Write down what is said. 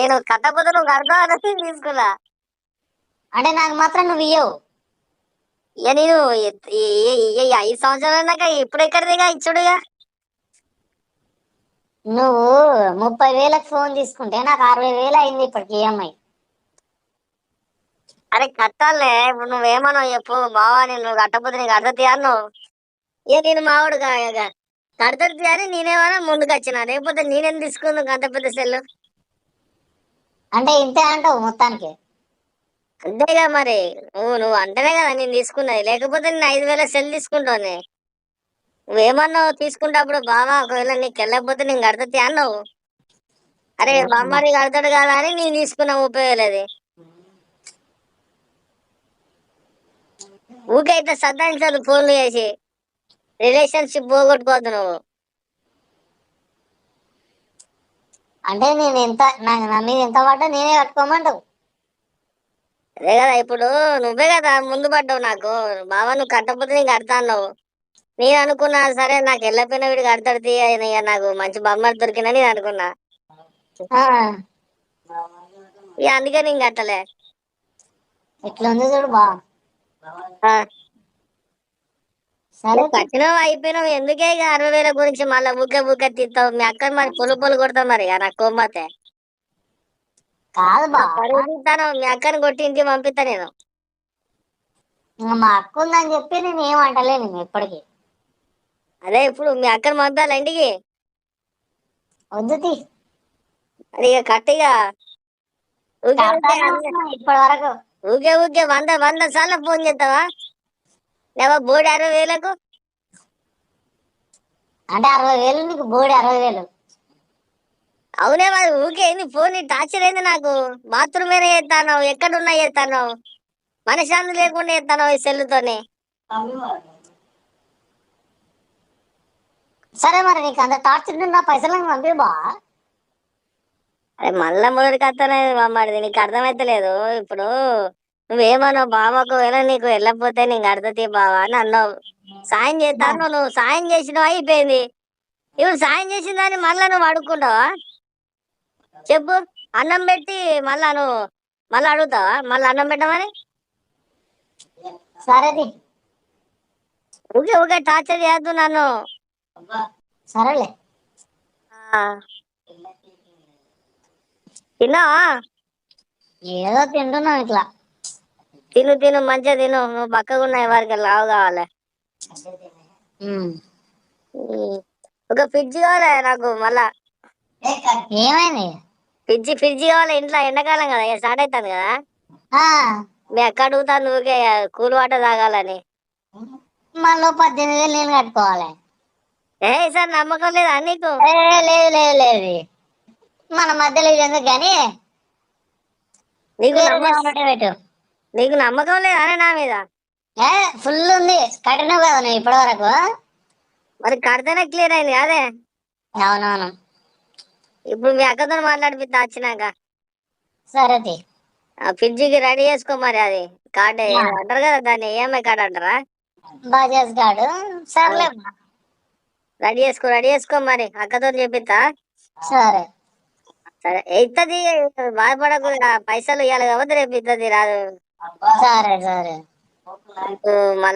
నేను కట్టకపోతే నువ్వు కడతా అని తీసుకున్నా. అంటే నాకు మాత్రం నువ్వు ఇయ్యవు. ఇక నేను ఐదు సంవత్సరాలు అన్నాక ఇప్పుడు ఎక్కడిదిగా ఇచ్చుడుగా నువ్వు ముప్పై వేలకు ఫోన్ తీసుకుంటే నాకు అరవై వేలు అయింది ఇప్పటికి ఈఎంఐ అరే కట్టాలే ఇప్పుడు నువ్వేమన్నావు చెప్పు. బావా నేను నువ్వు కట్టకపోతే నీకు కడతా అన్నావు ఇక నేను మావాడు కడతది అని నేనేమన్నా ముందుకు వచ్చిన లేకపోతే నేనేం తీసుకుందాం అంత పెద్ద సెల్లు? అంటే ఇంతే అంటావు మొత్తానికి? అంతేగా మరి. నువ్వు నువ్వు అంటేనే కదా నేను తీసుకున్నది. లేకపోతే నేను ఐదు వేల సెల్ తీసుకుంటాను. నువ్వేమన్నావు తీసుకుంటప్పుడు బావా ఒకవేళ నీకు వెళ్ళకపోతే నేను కడతా అన్నావు. అరే బామ్మారి కడతాడు కదా అని నేను తీసుకున్నా ముప్పై వేలు అది ఊకే ఇట్లా సతాయించదు ఫోన్లు చేసి. రిలేషన్షిప్ పోగొట్టుకోవద్దు నువ్వు. అంటే నేను ఎంత నాకు నా మీద ఎంత పడ్డా నేనే కట్టుకోమంటావు. అదే కదా ఇప్పుడు నువ్వే కదా ముందు పడ్డావు నాకు. బావా నువ్వు కట్టకపోతే నీకు కడతా అన్నావు. నేను అనుకున్నా సరే నాకు వెళ్ళపోయిన వీడు కడతాడు తీ అని ఇక నాకు మంచి బొమ్మలు దొరికినా నేను అనుకున్నా. ఇక అందుకే నేను కట్టలే. ఇట్లా ఉంది చూడు బా కట్టినావు అయిపోయినావు ఎందుకే ఇక అరవై వేల గురించి మళ్ళీ ఊకే ఊకే తీస్తావు మీ అక్క మరి పొలు పొలు కొడతావు మరి నాకు కోమ్మతే కాదు బా. పరువు తీస్తాను మీ అక్కని కొట్టి ఇంటికి పంపిస్తా నేను. మా అక్క ఉందని చెప్పి నేను ఏం అంటలేను ఇంక ఇప్పటికి అదే ఇప్పుడు మీ అక్కని పంపాలి ఇంటికి? వద్దు అది ఇక కట్టిగా ఊకే ఊకే ఇప్పటి వరకు ఊకే ఊకే వంద వంద సార్లు ఫోన్ చేస్తావా? లేవా బోడి అరవై వేలకు? అంటే అరవై వేలు నీకు బోడి అరవై వేలు. అవునే మరి ఊకే ఏంది ఫోన్ నీ టార్చర్ ఏంది నాకు? బాత్రూమ్ మీద చేస్తాను ఎక్కడున్నా చేస్తాను మనశాంతి లేకుండా చేస్తాను ఈ సెల్లుతోని సరే మరి నీకు అంత టార్చర్ నా పైసలు పంపి బా. అరే మళ్ళా మొదటికి వస్తానే మమ్మడిది నీకు అర్థమైతలేదు. ఇప్పుడు నువ్వేమన్నావు బావకు వేళ నీకు వెళ్ళకపోతే నీకు అర్థతీ బావా అని అన్నావు. సాయం చేస్తాను నువ్వు సాయం చేసినావు? అయిపోయింది. ఇప్పుడు సాయం చేసిన దాన్ని మళ్ళా నువ్వు అడుక్కుంటావా? చెప్పు. అన్నం పెట్టి మళ్ళా నువ్వు మళ్ళీ అడుగుతావా? మళ్ళీ అన్నం పెట్టమని? సరే ఊకే ఊకే టార్చర్ చేయొద్దు నన్ను. సరేలే. తిన్నావా? ఏదో తింటున్నాం ఇట్లా. తిను తిను మంచిగా తిను. నువ్వు పక్కగా ఉన్నాయి వారికి లావు కావాలి. ఒక ఫ్రిడ్జ్ కావాలి నాకు మళ్ళా. ఏమైంది? ఫ్రిడ్జ్ ఫ్రిడ్జ్ కావాలి ఇంట్లో ఎండాకాలం కదా స్టార్ట్ అవుతుంది కదా. మీ అక్క అడుగుతాను ఊకే కూల్ వాటర్ తాగాలని. మళ్ళీ పద్దెనిమిది వేలు నేను కట్టుకోవాలి. ఏ సార్ నమ్మకం లేదా నీకు? లేదు లేదు లేదు. మన మధ్యలో ఇది ఎందుకు కానీ? నీకు పెట్టు. నీకు నమ్మకం లేదా నా మీద. ఏ ఫుల్ ఉంది. కట్టినావు కదా నువ్వు ఇప్పటి వరకు మరి కడితేనే క్లియర్ అయింది అదే అవునవును. ఇప్పుడు మీ అక్కతో మాట్లాడిపిస్తా వచ్చినాక. సరే ఆ ఫ్రిడ్జ్కి రెడీ చేసుకో మరి అది. కార్డు అంటారు కదా దాన్ని ఈఎంఐ కార్డు అంటారా? బజాజ్ కార్డు. సర్లే రెడీ చేసుకో రెడీ చేసుకో మరి. అక్కతో చెప్పిస్తా సరే. సరే. ఇత్తది బాధపడకు ఆ పైసలు ఇవ్వాలి కాబట్టి రేపు ఇత్తది రాదు. సరే సరే. మళ్ళీ